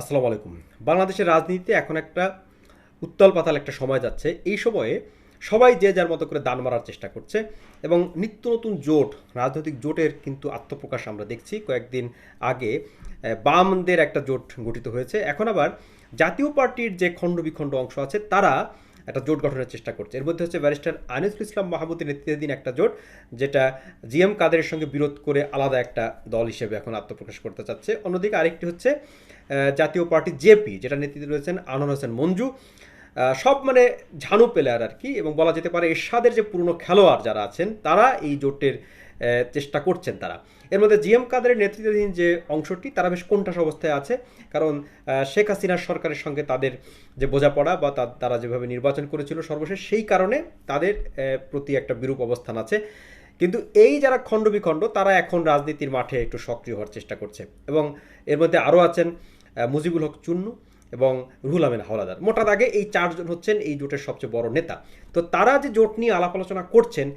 আসসালামু আলাইকুম। বাংলাদেশের রাজনীতিতে এখন একটা উত্তাল পাতাল একটা সময় যাচ্ছে। এই সময়ে সবাই যে যার মতো করে দান মারার চেষ্টা করছে এবং নিত্য নতুন জোট, রাজনৈতিক জোটের কিন্তু আত্মপ্রকাশ আমরা দেখছি। কয়েকদিন আগে বামদের একটা জোট গঠিত হয়েছে। এখন আবার জাতীয় পার্টির যে খণ্ড বিখণ্ড অংশ আছে, তারা একটা জোট গঠনের চেষ্টা করছে। এর মধ্যে হচ্ছে ব্যারিস্টার আনিসুল ইসলাম মাহমুদের নেতৃত্বাধীন একটা জোট, যেটা জিএম কাদেরের সঙ্গে বিরোধ করে আলাদা একটা দল হিসেবে এখন আত্মপ্রকাশ করতে চাচ্ছে। অন্যদিকে আরেকটি হচ্ছে জাতীয় পার্টি জেপি যেটা নেতৃত্বে রয়েছেন আনোয়ার হোসেন মঞ্জু। সব মানে ঝানু প্লেয়ার আর কি, এবং বলা যেতে পারে এরশাদের যে পুরনো খেলোয়াড় যারা আছেন, তারা এই জোটের চেষ্টা করছেন তারা। এর মধ্যে জিএম কাদেরের নেতৃত্বাধীন যে অংশটি, তারা বেশ কোণঠাস অবস্থায় আছে। কারণ শেখ হাসিনার সরকারের সঙ্গে তাদের যে বোঝাপড়া বা তারা যেভাবে নির্বাচন করেছিল সর্বশেষ, সেই কারণে তাদের প্রতি একটা বিরূপ অবস্থান আছে। কিন্তু এই যারা খণ্ড বিখণ্ড তারা এখন রাজনীতির মাঠে একটু সক্রিয় হওয়ার চেষ্টা করছে। এবং এর মধ্যে আরও আছেন মুজিবুল হক চুন্নু। এবং রুহুল আমিন হাওলাদার। মোটা দাগে এই চারজন হচ্ছেন এই জোটের সবচেয়ে বড় নেতা। তো তারা যে জোট নিয়ে আলাপ আলোচনা করছেন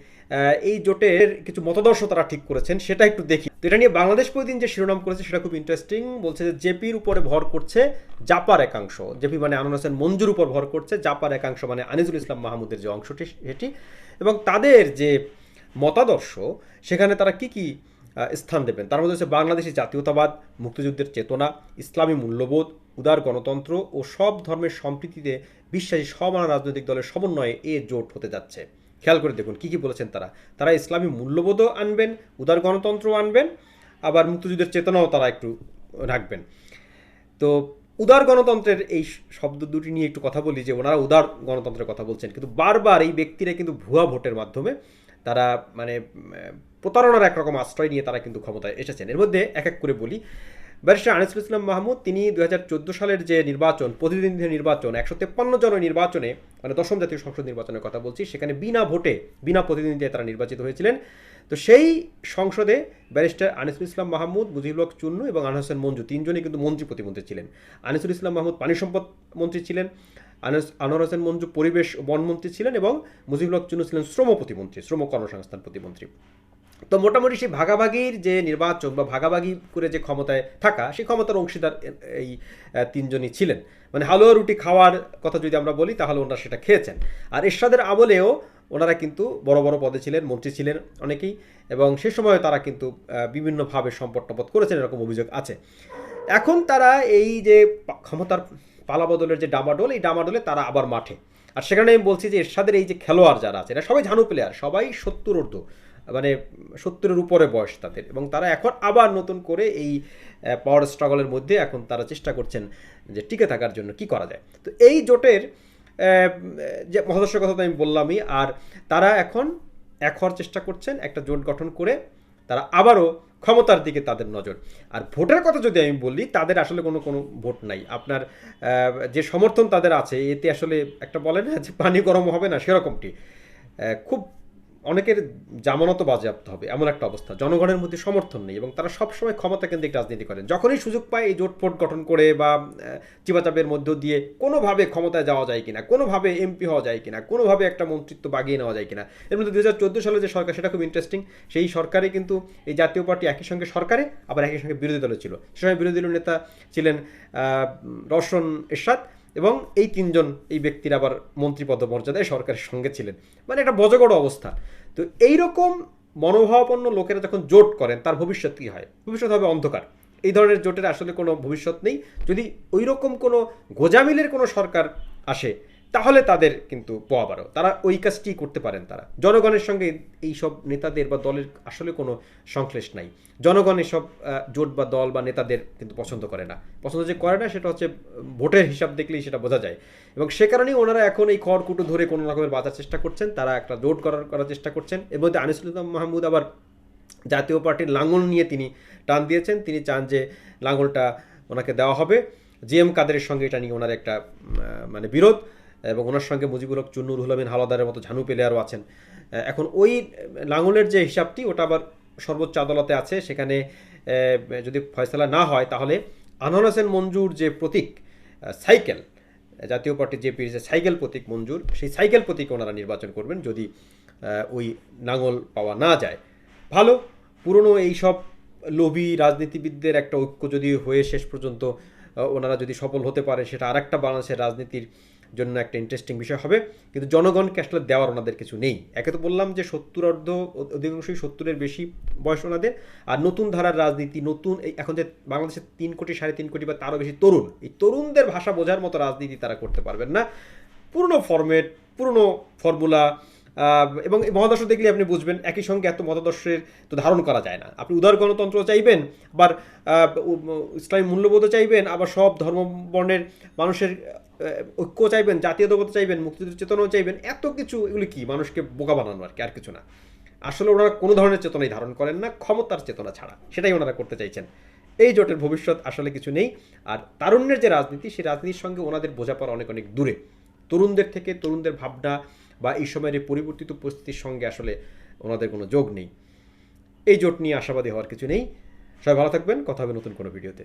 এই জোটের কিছু মতাদর্শ তারা ঠিক করেছেন, সেটা একটু দেখি। তো এটা নিয়ে বাংলাদেশ প্রতিদিন যে শিরোনাম করেছে সেটা খুব ইন্টারেস্টিং বলছে যে জেপির উপরে ভর করছে জাপার একাংশ। জেপি মানে আনোয়ার হোসেন মঞ্জুর উপর ভর করছে জাপার একাংশ মানে আনিজুল ইসলাম মাহমুদের যে অংশটি, সেটি। এবং তাদের যে মতাদর্শ, সেখানে তারা কি কি স্থান দেবেন? তার মধ্যে হচ্ছে বাংলাদেশি জাতীয়তাবাদ, মুক্তিযুদ্ধের চেতনা, ইসলামী মূল্যবোধ উদার গণতন্ত্র ও সব ধর্মের সম্প্রীতিতে বিশ্বাসী সমান রাজনৈতিক দলের সমন্বয়ে এ জোট হতে যাচ্ছে। খেয়াল করে দেখুন, কি কি বলেছেন তারা? তারা ইসলামী মূল্যবোধও আনবেন, উদার গণতন্ত্রও আনবেন, আবার মুক্তিযুদ্ধের চেতনাও তারা একটু রাখবেন। তো উদার গণতন্ত্রের এই শব্দ দুটি নিয়ে একটু কথা বলি যে ওনারা উদার গণতন্ত্রের কথা বলছেন। কিন্তু বারবার এই ব্যক্তিরা কিন্তু ভুয়া ভোটের মাধ্যমে তারা মানে প্রতারণার একরকম আশ্রয় নিয়ে তারা কিন্তু ক্ষমতায় এসেছেন। এর মধ্যে এক এক করে বলি ব্যারিস্টার আনিসুল ইসলাম মাহমুদ, তিনি দু হাজার চোদ্দ সালের যে নির্বাচন প্রতিনিধি নির্বাচন, একশো তেপ্পান্ন জন নির্বাচনে মানে দশম জাতীয় সংসদ নির্বাচনের কথা বলছি, সেখানে বিনা ভোটে, বিনা প্রতিনিধিতে তারা নির্বাচিত হয়েছিলেন। তো সেই সংসদে ব্যারিস্টার আনিসুল ইসলাম মাহমুদ মুজিবুল হক চুন্নু এবং আনোয়ার হোসেন মঞ্জু, তিনজনই কিন্তু মন্ত্রী প্রতিমন্ত্রী ছিলেন। আনিসুল ইসলাম মাহমুদ পানি সম্পদ মন্ত্রী ছিলেন আনোয়ার হোসেন মঞ্জু পরিবেশ বনমন্ত্রী ছিলেন এবং মুজিবুল হক চুন্নু ছিলেন শ্রম প্রতিমন্ত্রী, শ্রম কর্মসংস্থান প্রতিমন্ত্রী। তো মোটামুটি সেই ভাগাভাগির যে নির্বাচক বা ভাগাভাগি করে যে ক্ষমতায় থাকা, সেই ক্ষমতার অংশীদার এই তিনজনই ছিলেন। মানে হালুয়া রুটি খাওয়ার কথা যদি আমরা বলি, তাহলে ওনারা সেটা খেয়েছেন। আর এরশাদের আমলেও ওনারা কিন্তু বড় বড় পদে ছিলেন, মন্ত্রী ছিলেন অনেকেই, এবং সে সময় তারা কিন্তু বিভিন্নভাবে সম্পদ টপদ করেছেন, এরকম অভিযোগ আছে। এখন তারা এই যে ক্ষমতার পালাবদলের যে ডামাডোল, এই ডামাডোলে তারা আবার মাঠে। আর সেখানে আমি বলছি যে এরশাদের এই যে খেলোয়াড় যারা আছে, এরা সবাই ঝানু প্লেয়ার সবাই সত্তর ঊর্ধ্ব। মানে সত্তরের উপরে বয়স তাদের। এবং তারা এখন আবার নতুন করে এই পাওয়ার স্ট্রাগলের মধ্যে এখন তারা চেষ্টা করছেন যে টিকে থাকার জন্য কি করা যায়। তো এই জোটের যে মহাদর্শের কথা তো আমি বললামই, আর তারা এখন এক হওয়ার চেষ্টা করছেন একটা জোট গঠন করে তারা আবারও ক্ষমতার দিকে তাদের নজর। আর ভোটের কথা যদি আমি বলি, তাদের আসলে কোনো কোনো ভোট নাই। আপনার যে সমর্থন তাদের আছে, এতে আসলে একটা বলে না যে পানি গরম হবে না, সেরকমটি। খুব অনেকের জামানত বাজেয়াপ্ত হবে এমন একটা অবস্থা। জনগণের মধ্যে সমর্থন নেই এবং তারা সবসময় ক্ষমতা কেন্দ্রিক রাজনীতি করেন। যখনই সুযোগ পায় এই জোট ফোট গঠন করে বা আহ, চিপাচাপের মধ্য দিয়ে কোনোভাবে ক্ষমতায় যাওয়া যায় কিনা কোনোভাবে এমপি হওয়া যায় কিনা কোনোভাবে একটা মন্ত্রিত্ব বাগিয়ে নেওয়া যায় কিনা এর মধ্যে দু হাজার চোদ্দ সালে যে সরকার সেটা খুব ইন্টারেস্টিং সেই সরকারে কিন্তু এই জাতীয় পার্টি একই সঙ্গে সরকারে আবার একই সঙ্গে বিরোধী দলে ছিল। সে সময় বিরোধী দলের নেতা ছিলেন আহ, রওশন এরশাদ। এবং এই তিনজন, এই ব্যক্তির আবার মন্ত্রী মর্যাদায় সরকারের সঙ্গে ছিলেন। মানে একটা বজগড় অবস্থা। তো এইরকম মনোভাবাপন্ন লোকেরা যখন জোট করেন, তার ভবিষ্যৎ কী হয়? ভবিষ্যৎ হবে অন্ধকার। এই ধরনের জোটের আসলে কোনো ভবিষ্যৎ নেই। যদি ওই রকম কোনো গোজামিলের কোনো সরকার আসে তাহলে তাদের কিন্তু পোয়াবারও তারা ওই কাজটি করতে পারেন তারা। জনগণের সঙ্গে এই সব নেতাদের বা দলের আসলে কোনো সংশ্লেষ নাই। জনগণ আহ, জোট বা দল বা নেতাদের কিন্তু পছন্দ করে না। পছন্দ যে করে না সেটা হচ্ছে ভোটের হিসাব দেখলেই সেটা বোঝা যায়। এবং সে কারণেই ওনারা এখন এই খড়কুটো ধরে কোনো রকমের বাঁচার চেষ্টা করছেন। তারা একটা জোট করার করার চেষ্টা করছেন। এর মধ্যে আনিসুল ইসলাম মাহমুদ আবার জাতীয় পার্টির লাঙ্গল নিয়ে তিনি টান দিয়েছেন। তিনি চান যে লাঙ্গলটা ওনাকে দেওয়া হবে। জিএম কাদেরের সঙ্গে এটা নিয়ে ওনার একটা মানে বিরোধ। এবং ওনার সঙ্গে মুজিবুল হক, চুন্নুর রুহুল আমিন হাওলাদারের মতো ঝানু প্লেয়ারও আছেন। এখন ওই লাঙ্গলের যে হিসাবটি, ওটা আবার সর্বোচ্চ আদালতে আছে। সেখানে যদি ফয়সলা না হয়, তাহলে আনোয়ার হোসেন মঞ্জুর যে প্রতীক সাইকেল, জাতীয় পার্টির যে যে সাইকেল প্রতীক মঞ্জুর, সেই সাইকেল প্রতীক ওনারা নির্বাচন করবেন যদি ওই নাঙল পাওয়া না যায়। ভালো, পুরনো এই সব লোভী রাজনীতিবিদদের একটা ঐক্য যদি হয়ে শেষ পর্যন্ত ওনারা যদি সফল হতে পারে, সেটা আরেকটা বাংলাদেশের রাজনীতির জন্য একটা ইন্টারেস্টিং বিষয় হবে। কিন্তু জনগণকে আসলে দেওয়ার ওনাদের কিছু নেই। একে তো বললাম যে সত্তর অর্ধ, অধিকাংশই সত্তরের বেশি বয়স ওনাদের। আর নতুন ধারার রাজনীতি, নতুন এখন যে বাংলাদেশের তিন কোটি, সাড়ে তিন কোটি বা তারও বেশি তরুণ, এই তরুণদের ভাষা বোঝার মতো রাজনীতি তারা করতে পারবেন না। পুরনো ফরম্যাট পুরনো ফর্মুলা এবং এই মতাদর্শ দেখলে আপনি বুঝবেন, একই সঙ্গে এত মতাদর্শের তো ধারণ করা যায় না। আপনি উদার গণতন্ত্র চাইবেন, আবার ইসলামী মূল্যবোধও চাইবেন, আবার সব ধর্ম বর্ণের মানুষের ঐক্য চাইবেন, জাতীয়তাবোধ চাইবেন মুক্তিযুদ্ধ চেতনাও চাইবেন, এত কিছু এগুলি কি? মানুষকে বোকা বানানো আর কি, আর কিছু না। আসলে ওনারা কোনো ধরনের চেতনাই ধারণ করেন না, ক্ষমতার চেতনা ছাড়া। সেটাই ওনারা করতে চাইছেন। এই জোটের ভবিষ্যৎ আসলে কিছু নেই। আর তারুণ্যের যে রাজনীতি, সেই রাজনীতির সঙ্গে ওনাদের বোঝাপড়া অনেক অনেক দূরে। তরুণদের থেকে তরুণদের ভাবনা বা এই সময়ের এই পরিবর্তিত পরিস্থিতির সঙ্গে আসলে ওনাদের কোনো যোগ নেই। এই জোট নিয়ে আশাবাদী হওয়ার কিছু নেই। সবাই ভালো থাকবেন। কথা হবে নতুন কোনো ভিডিওতে।